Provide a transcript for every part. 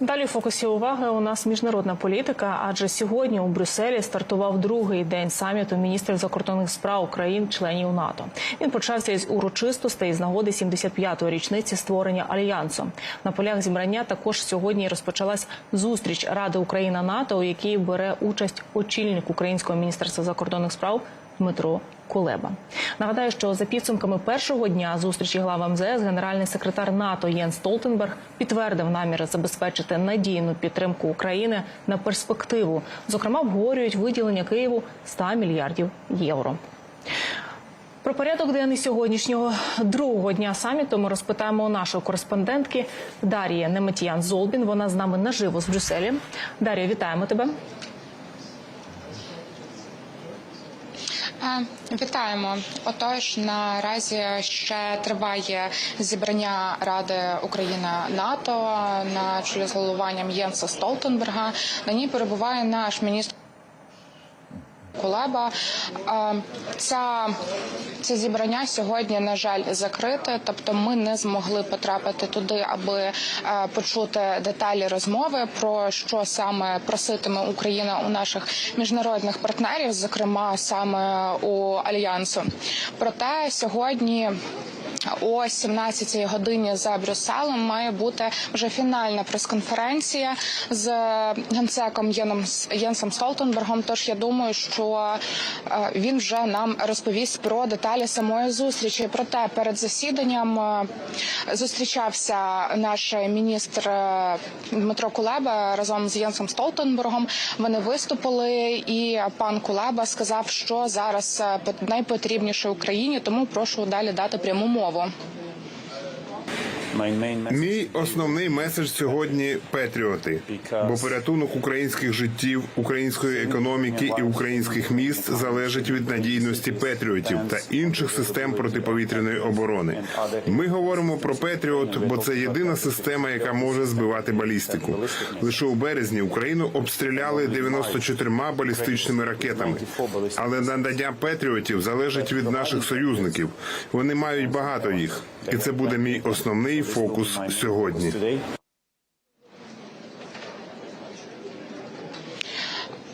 Далі в фокусі уваги у нас міжнародна політика, адже сьогодні у Брюсселі стартував другий день саміту міністрів закордонних справ країн-членів НАТО. Він почався із урочистостей з нагоди 75-ї річниці створення альянсу. На полях зібрання також сьогодні розпочалась зустріч Ради Україна НАТО, у якій бере участь очільник українського міністерства закордонних справ Дмитро Кулеба. Нагадаю, що за підсумками першого дня зустрічі глав МЗС генеральний секретар НАТО Єн Столтенберг підтвердив наміри забезпечити надійну підтримку України на перспективу. Зокрема, обговорюють виділення Києву 100 мільярдів євро. Про порядок денний сьогоднішнього другого дня саміту ми розпитаємо у нашої кореспондентки Дар'ї Неметіян Золбін. Вона з нами наживо з Брюсселі. Дар'я, вітаємо тебе. Вітаємо. Отож, наразі ще триває зібрання Ради Україна НАТО на чолі з головуванням Єнса Столтенберга. На ній перебуває наш міністр. Кулеба Е, ця це зібрання сьогодні, на жаль, закрите. Тобто, ми не змогли потрапити туди, аби е, почути деталі розмови про що саме проситиме Україна у наших міжнародних партнерів, зокрема саме у альянсу. Проте сьогодні. О 17-й годині за Брюсселем має бути вже фінальна прес-конференція з генсеком Єном Єнсом Столтенбергом. Тож я думаю, що е, він вже нам розповість про деталі самої зустрічі. Проте перед засіданням е, зустрічався наш міністр е, Дмитро Кулеба разом з Єнсом Столтенбергом. Вони виступили, і пан Кулеба сказав, що зараз найпотрібніше Україні, тому прошу далі дати пряму мову. nuovo. Мій основний меседж сьогодні патріоти, бо порятунок українських життів, української економіки і українських міст залежить від надійності патріотів та інших систем протиповітряної оборони. Ми говоримо про патріот, бо це єдина система, яка може збивати балістику. Лише у березні Україну обстріляли 94 балістичними ракетами. Але надання патріотів залежить від наших союзників. Вони мають багато їх, і це буде мій основний фокус сьогодні.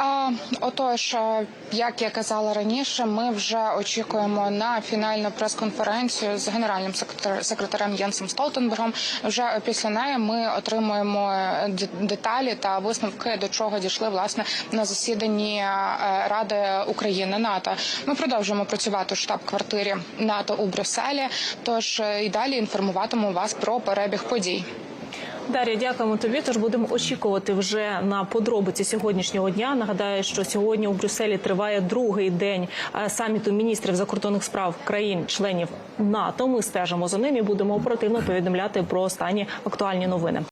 А, отож, як я казала раніше, ми вже очікуємо на фінальну прес-конференцію з генеральним секретар- секретарем Єнсом Столтенбергом. Вже після неї ми отримуємо е, деталі та висновки, до чого дійшли власне на засіданні е, Ради України НАТО. Ми продовжуємо працювати у штаб-квартирі НАТО у Брюсселі. Тож е, і далі інформуватиму вас про перебіг подій. Дар'я, дякуємо тобі. Тож будемо очікувати вже на подробиці сьогоднішнього дня. Нагадаю, що сьогодні у Брюсселі триває другий день е, саміту міністрів закордонних справ країн-членів НАТО. Ми стежимо за ним і будемо оперативно повідомляти про останні актуальні новини.